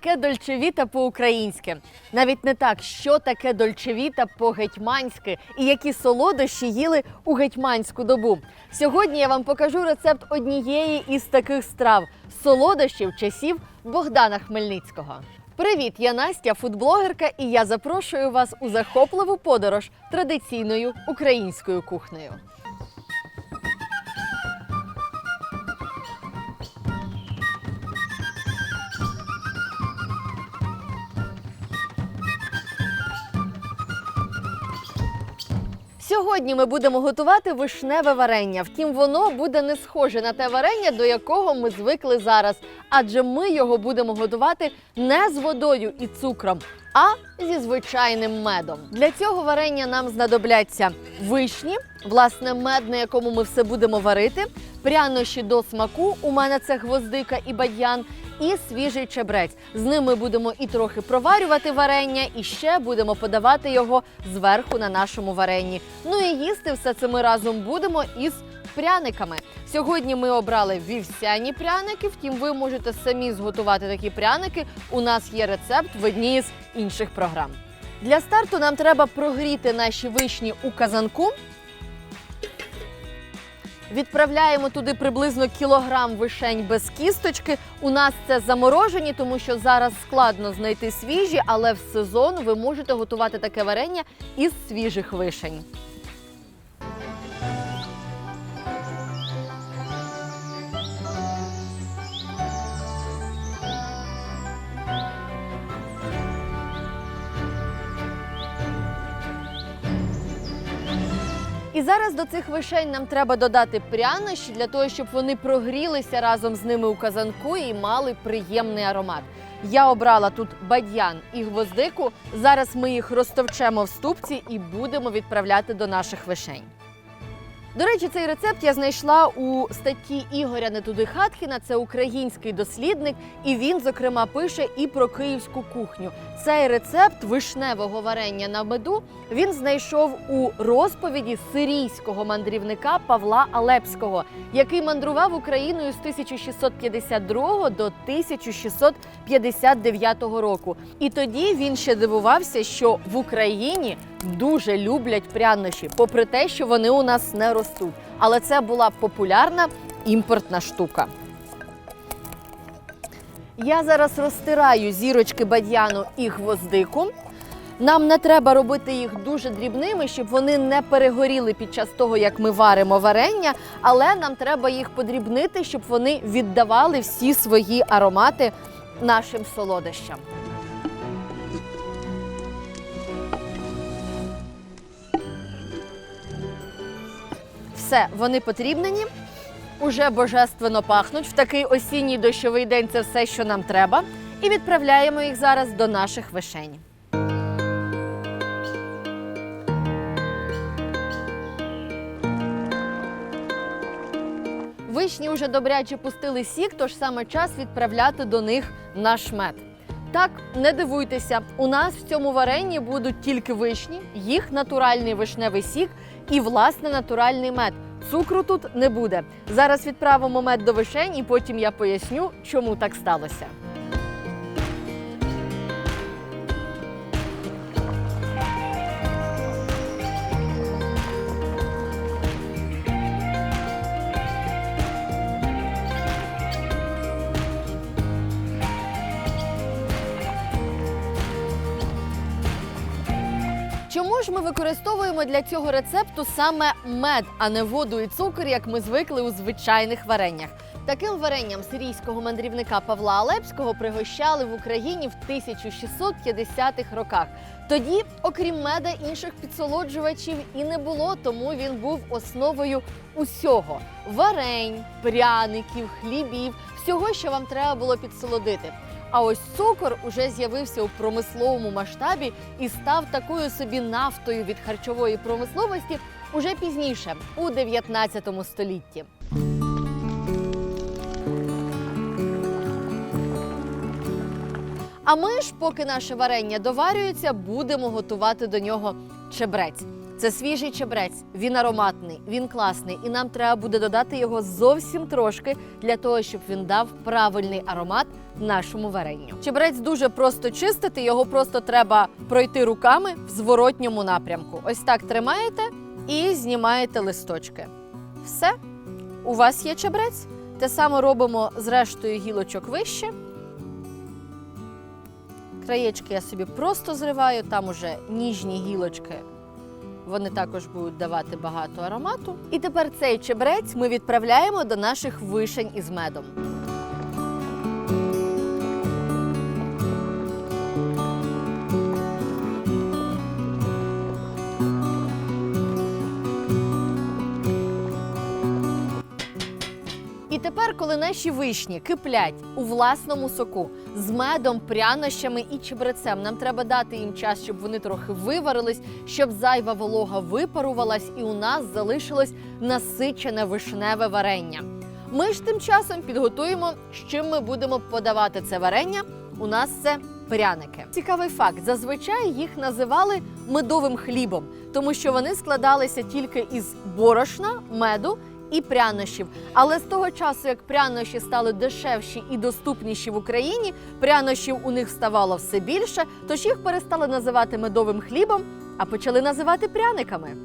таке дольчевіта по-українськи? Навіть не так, що таке дольчевіта по-гетьманськи і які солодощі їли у гетьманську добу. Сьогодні я вам покажу рецепт однієї із таких страв солодощів часів Богдана Хмельницького. Привіт, я Настя, фудблогерка, і я запрошую вас у захопливу подорож традиційною українською кухнею. Сьогодні ми будемо готувати вишневе варення. Втім, воно буде не схоже на те варення, до якого ми звикли зараз, адже ми його будемо готувати не з водою і цукром, а зі звичайним медом. Для цього варення нам знадобляться вишні, власне, мед, на якому ми все будемо варити, прянощі до смаку. У мене це гвоздика і бадьян. І свіжий чебрець. З ним ми будемо і трохи проварювати варення, і ще будемо подавати його зверху на нашому варенні. Ну і їсти все це ми разом будемо із пряниками. Сьогодні ми обрали вівсяні пряники, втім, ви можете самі зготувати такі пряники. У нас є рецепт в одній з інших програм. Для старту нам треба прогріти наші вишні у казанку. Відправляємо туди приблизно кілограм вишень без кісточки. У нас це заморожені, тому що зараз складно знайти свіжі, але в сезон ви можете готувати таке варення із свіжих вишень. І зараз до цих вишень нам треба додати прянощі для того, щоб вони прогрілися разом з ними у казанку і мали приємний аромат. Я обрала тут бадьян і гвоздику. Зараз ми їх розтовчемо в ступці і будемо відправляти до наших вишень. До речі, цей рецепт я знайшла у статті Ігоря Нетуди Хаткіна. Це український дослідник, і він, зокрема, пише і про київську кухню. Цей рецепт вишневого варення на меду він знайшов у розповіді сирійського мандрівника Павла Алепського, який мандрував Україною з 1652 до 1659 року. І тоді він ще дивувався, що в Україні дуже люблять прянощі, попри те, що вони у нас не ростуть. Але це була популярна імпортна штука. Я зараз розтираю зірочки бадьяну і гвоздику. Нам не треба робити їх дуже дрібними, щоб вони не перегоріли під час того, як ми варимо варення, але нам треба їх подрібнити, щоб вони віддавали всі свої аромати нашим солодощам. Все, вони потрібнені. Уже божественно пахнуть. В такий осінній дощовий день це все, що нам треба. І відправляємо їх зараз до наших вишень. Вишні вже добряче пустили сік, тож саме час відправляти до них наш мед. Так, не дивуйтеся, у нас в цьому варенні будуть тільки вишні, їх натуральний вишневий сік і власне натуральний мед. Цукру тут не буде. Зараз відправимо мед до вишень, і потім я поясню, чому так сталося. Чому ж ми використовуємо для цього рецепту саме мед, а не воду і цукор, як ми звикли у звичайних вареннях? Таким варенням сирійського мандрівника Павла Алепського пригощали в Україні в 1650-х роках. Тоді, окрім меда, інших підсолоджувачів і не було, тому він був основою усього: варень, пряників, хлібів, всього, що вам треба було підсолодити. А ось цукор уже з'явився у промисловому масштабі і став такою собі нафтою від харчової промисловості уже пізніше, у 19 столітті. А ми ж, поки наше варення доварюється, будемо готувати до нього чебрець. Це свіжий чебрець, він ароматний, він класний, і нам треба буде додати його зовсім трошки для того, щоб він дав правильний аромат нашому варенню. Чебрець дуже просто чистити, його просто треба пройти руками в зворотньому напрямку. Ось так тримаєте і знімаєте листочки. Все, у вас є чебрець. Те саме робимо з рештою гілочок вище. Краєчки я собі просто зриваю, там уже ніжні гілочки. Вони також будуть давати багато аромату. І тепер цей чебрець ми відправляємо до наших вишень із медом. Тепер, коли наші вишні киплять у власному соку з медом, прянощами і чебрецем, нам треба дати їм час, щоб вони трохи виварились, щоб зайва волога випарувалась, і у нас залишилось насичене вишневе варення. Ми ж тим часом підготуємо, з чим ми будемо подавати це варення. У нас це пряники. Цікавий факт: зазвичай їх називали медовим хлібом, тому що вони складалися тільки із борошна, меду і прянощів. Але з того часу, як прянощі стали дешевші і доступніші в Україні, прянощів у них ставало все більше, тож їх перестали називати медовим хлібом, а почали називати пряниками.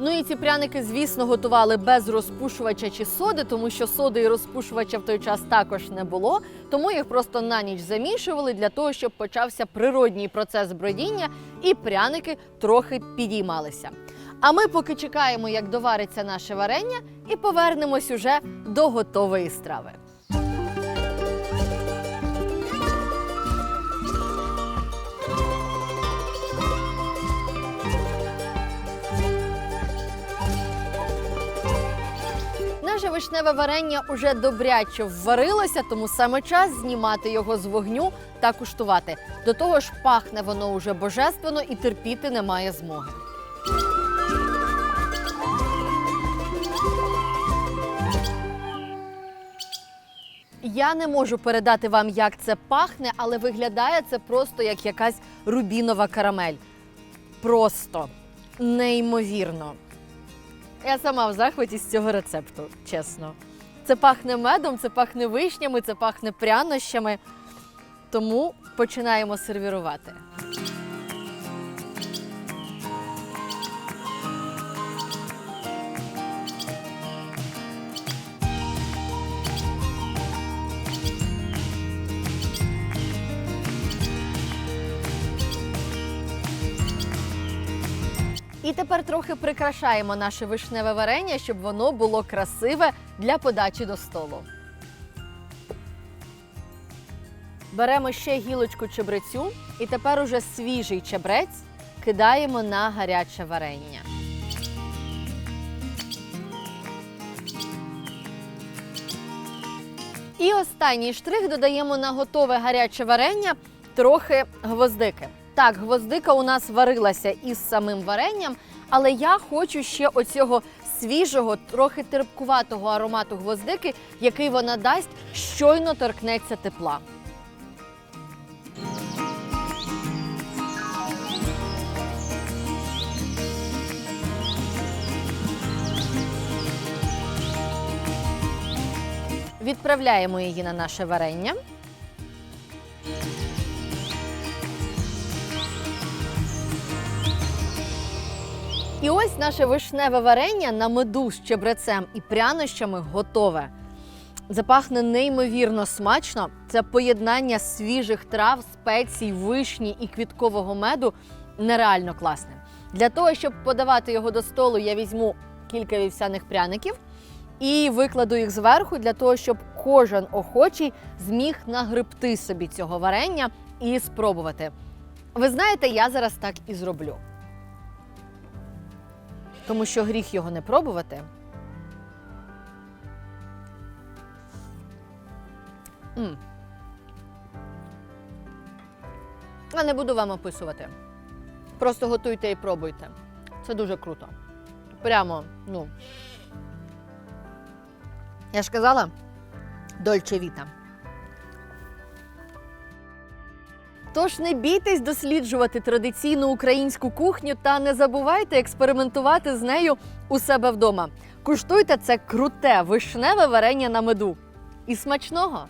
Ну і ці пряники, звісно, готували без розпушувача чи соди, тому що соди і розпушувача в той час також не було. Тому їх просто на ніч замішували для того, щоб почався природній процес бродіння, і пряники трохи підіймалися. А ми поки чекаємо, як довариться наше варення, і повернемось уже до готової страви. Наше вишневе варення уже добряче вварилося, тому саме час знімати його з вогню та куштувати. До того ж, пахне воно уже божественно і терпіти немає змоги. Я не можу передати вам, як це пахне, але виглядає це просто як якась рубінова карамель. Просто неймовірно. Я сама в захваті з цього рецепту, чесно. Це пахне медом, це пахне вишнями, це пахне прянощами. Тому починаємо сервірувати. І тепер трохи прикрашаємо наше вишневе варення, щоб воно було красиве для подачі до столу. Беремо ще гілочку чебрецю, і тепер уже свіжий чебрець кидаємо на гаряче варення. І останній штрих додаємо на готове гаряче варення трохи гвоздики. Так, гвоздика у нас варилася із самим варенням, але я хочу ще оцього свіжого, трохи терпкуватого аромату гвоздики, який вона дасть, щойно торкнеться тепла. Відправляємо її на наше варення. І ось наше вишневе варення на меду з чебрецем і прянощами готове. Запахне неймовірно смачно. Це поєднання свіжих трав, спецій, вишні і квіткового меду нереально класне. Для того, щоб подавати його до столу, я візьму кілька вівсяних пряників і викладу їх зверху для того, щоб кожен охочий зміг нагребти собі цього варення і спробувати. Ви знаєте, я зараз так і зроблю. Тому що гріх його не пробувати. М. А не буду вам описувати. Просто готуйте і пробуйте. Це дуже круто. Прямо, ну. Я ж казала, дольче віта. Тож не бійтесь досліджувати традиційну українську кухню та не забувайте експериментувати з нею у себе вдома. Куштуйте це круте вишневе варення на меду. І смачного!